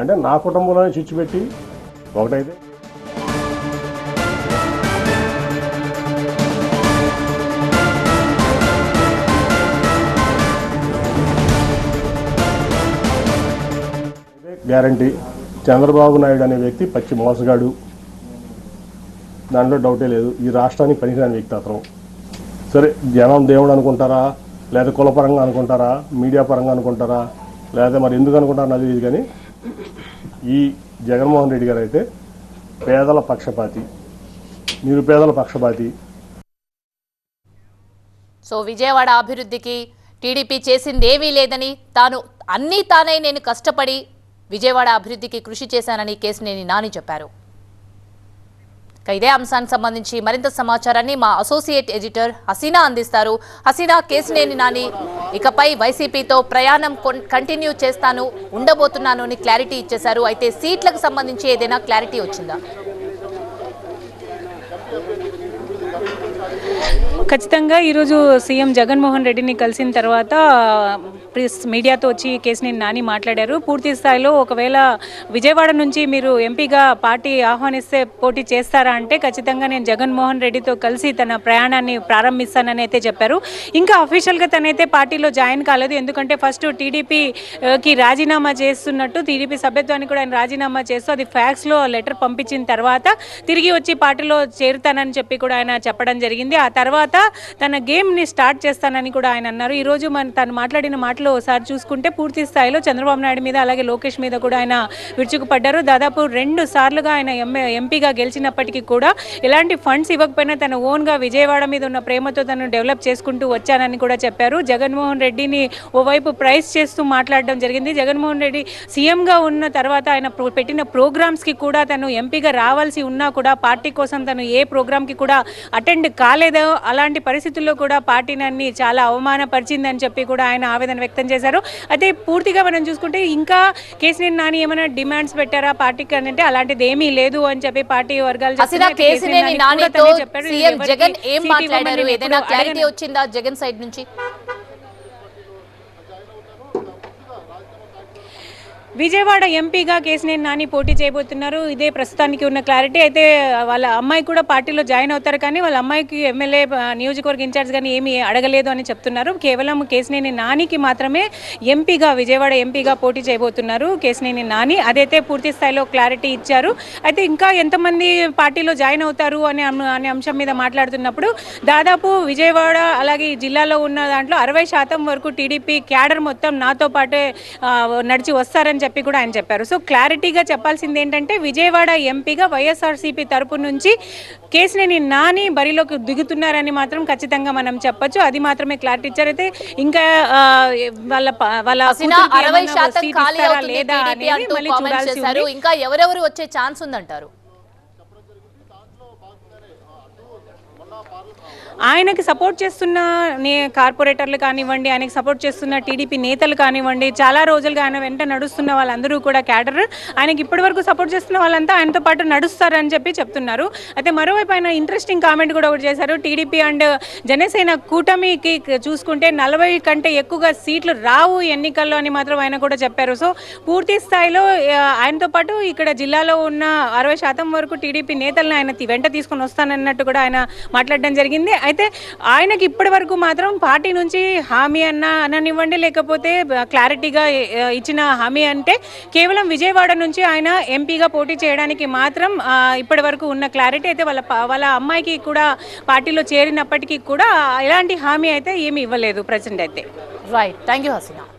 అంటే నా కుటుంబంలోనే చిచ్చు పెట్టి ఒకటైతే. గ్యారంటీ. చంద్రబాబు నాయుడు అనే వ్యక్తి పచ్చి మోసగాడు. దాంట్లో డౌటే లేదు. ఈ రాష్ట్రానికి పనికిరాని వ్యక్తి అతను. సరే జనం దేవుడు అనుకుంటారా? లేదా కులపరంగా అనుకుంటారా? మీడియా పరంగా అనుకుంటారా? లేదా మరి ఎందుకు అనుకుంటారా నాకు తెలియదు కానీ ఈ జగన్మోహన్ రెడ్డి గారు అయితే పేదల పక్షపాతి నిరుపేదల పక్షపాతి. సో విజయవాడ అభివృద్ధికి టీడీపీ చేసింది ఏమీ లేదని తాను అన్నీ తానే నేను కష్టపడి విజయవాడ అభివృద్ధికి కృషి చేశానని కేసినేని నాని చెప్పారు. ఇదే అంశానికి సంబంధించి మరింత సమాచారాన్ని మా అసోసియేట్ ఎడిటర్ హసీనా అందిస్తారు. హసీనా కేసినేని నాని ఇకపై వైసీపీతో ప్రయాణం కొన్- కంటిన్యూ చేస్తాను ఉండబోతున్నాను అని క్లారిటీ ఇచ్చేశారు. అయితే సీట్లకు సంబంధించి ఏదైనా క్లారిటీ వచ్చిందా? ఖచ్చితంగా ఈరోజు సీఎం జగన్మోహన్ రెడ్డిని కలిసిన తర్వాత ప్రెస్ మీడియాతో వచ్చి కేసినేని నాని మాట్లాడారు. పూర్తి స్థాయిలో ఒకవేళ విజయవాడ నుంచి మీరు ఎంపీగా పార్టీ ఆహ్వానిస్తే పోటీ చేస్తారా అంటే ఖచ్చితంగా నేను జగన్మోహన్ రెడ్డితో కలిసి తన ప్రయాణాన్ని ప్రారంభిస్తానని అయితే చెప్పారు. ఇంకా అఫీషియల్గా తనైతే పార్టీలో జాయిన్ కాలేదు. ఎందుకంటే ఫస్ట్ టీడీపీకి రాజీనామా చేస్తున్నట్టు టీడీపీ సభ్యత్వాన్ని కూడా ఆయన రాజీనామా చేస్తూ అది ఫ్యాక్స్లో లెటర్ పంపించిన తర్వాత తిరిగి వచ్చి పార్టీలో చేరుతానని చెప్పి కూడా ఆయన చెప్పడం జరిగింది. ఆ తర్వాత తన గేమ్ని స్టార్ట్ చేస్తానని కూడా ఆయన అన్నారు. ఈరోజు మన తను మాట్లాడిన మాటలు ఒకసారి చూసుకుంటే పూర్తి స్థాయిలో చంద్రబాబు నాయుడు మీద అలాగే లోకేష్ మీద కూడా ఆయన విరుచుకుపడ్డారు. దాదాపు రెండు సార్లుగా ఆయన ఎంఏ ఎంపీగా గెలిచినప్పటికీ కూడా ఎలాంటి ఫండ్స్ ఇవ్వకపోయినా తన ఓన్గా విజయవాడ మీద ఉన్న ప్రేమతో తను డెవలప్ చేసుకుంటూ వచ్చానని కూడా చెప్పారు. జగన్మోహన్ రెడ్డిని ఓవైపు ప్రైజ్ చేస్తూ మాట్లాడడం జరిగింది. జగన్మోహన్ రెడ్డి సీఎంగా ఉన్న తర్వాత ఆయన పెట్టిన ప్రోగ్రామ్స్కి కూడా తను ఎంపీగా రావాల్సి ఉన్నా కూడా పార్టీ కోసం తను ఏ ప్రోగ్రామ్కి కూడా అటెండ్ కాలేదో. అలాంటి పరిస్థితుల్లో కూడా పార్టీని అన్ని చాలా అవమానపరిచిందని చెప్పి కూడా ఆయన ఆవేదన వ్యక్తం చేశారు. అయితే పూర్తిగా మనం చూసుకుంటే ఇంకా కేసీఆర్ నాని ఏమైనా డిమాండ్స్ పెట్టారా? పార్టీకి అని అంటే అలాంటిది ఏమీ లేదు అని చెప్పి పార్టీ వర్గాలు జగన్ ఏం మాట్లాడారు? ఏదైనా ఎప్పుడూ క్లారిటీ. వచ్చిందా జగన్ సైడ్ నుంచి? విజయవాడ ఎంపీగా కేసినేని నాని పోటీ చేయబోతున్నారు. ఇదే ప్రస్తుతానికి ఉన్న క్లారిటీ. అయితే వాళ్ళ అమ్మాయి కూడా పార్టీలో జాయిన్ అవుతారు కానీ వాళ్ళ అమ్మాయికి ఎమ్మెల్యే నియోజకవర్గ ఇన్ఛార్జ్ కానీ ఏమీ అడగలేదు అని చెప్తున్నారు. కేవలం కేసినేని నానికి మాత్రమే ఎంపీగా విజయవాడ ఎంపీగా పోటీ చేయబోతున్నారు కేసినేని నాని. అదైతే పూర్తి స్థాయిలో క్లారిటీ ఇచ్చారు. అయితే ఇంకా ఎంతమంది పార్టీలో జాయిన్ అవుతారు అనే అనే అంశం మీద మాట్లాడుతున్నప్పుడు దాదాపు విజయవాడ అలాగే ఈ జిల్లాలో ఉన్న దాంట్లో అరవై శాతం వరకు టీడీపీ క్యాడర్ మొత్తం నాతో పాటే నడిచి వస్తారని చెప్పి కూడా ఆయన చెప్పారు. సో క్లారిటీగా చెప్పాల్సింది ఏంటంటే విజయవాడ ఎంపీగా వైఎస్ఆర్సీపీ తరపు నుంచి కేసినేని నాని బరిలోకి దిగుతున్నారని మాత్రం ఖచ్చితంగా మనం చెప్పొచ్చు. అది మాత్రమే క్లారిటీ ఇచ్చారు. అయితే ఇంకా వాళ్ళ వాళ్ళ అరవై శాతం లేదా అనేది మళ్ళీ చూడాల్సి ఇంకా ఎవరెవరు వచ్చే ఛాన్స్ ఉందంటారు? ఆయనకి సపోర్ట్ చేస్తున్న నే కార్పొరేటర్లు కానివ్వండి ఆయనకి సపోర్ట్ చేస్తున్న టీడీపీ నేతలు కానివ్వండి చాలా రోజులుగా ఆయన వెంట నడుస్తున్న వాళ్ళందరూ కూడా క్యాడర్. ఆయనకి ఇప్పటివరకు సపోర్ట్ చేస్తున్న వాళ్ళంతా ఆయనతో పాటు నడుస్తారని చెప్పి చెప్తున్నారు. అయితే మరోవైపు ఆయన ఇంట్రెస్టింగ్ కామెంట్ కూడా ఒకటి చేశారు. టీడీపీ అండ్ జనసేన కూటమికి చూసుకుంటే నలభై కంటే ఎక్కువగా సీట్లు రావు ఎన్నికల్లో అని మాత్రం ఆయన కూడా చెప్పారు. సో పూర్తి స్థాయిలో ఆయనతో పాటు ఇక్కడ జిల్లాలో ఉన్న అరవై శాతం వరకు టీడీపీ నేతలను ఆయన వెంట తీసుకొని వస్తానన్నట్టు కూడా ఆయన మాట్లాడడం జరిగింది. అయితే ఆయనకి ఇప్పటి వరకు మాత్రం పార్టీ నుంచి హామీ అన్న అననివ్వండి లేకపోతే క్లారిటీగా ఇచ్చిన హామీ అంటే కేవలం విజయవాడ నుంచి ఆయన ఎంపీగా పోటీ చేయడానికి మాత్రం ఇప్పటి వరకు ఉన్న క్లారిటీ అయితే వాళ్ళ వాళ్ళ అమ్మాయికి కూడా పార్టీలో చేరినప్పటికీ కూడా ఎలాంటి హామీ అయితే ఏమీ ఇవ్వలేదు ప్రజెంట్ అయితే. Right thank you Hasina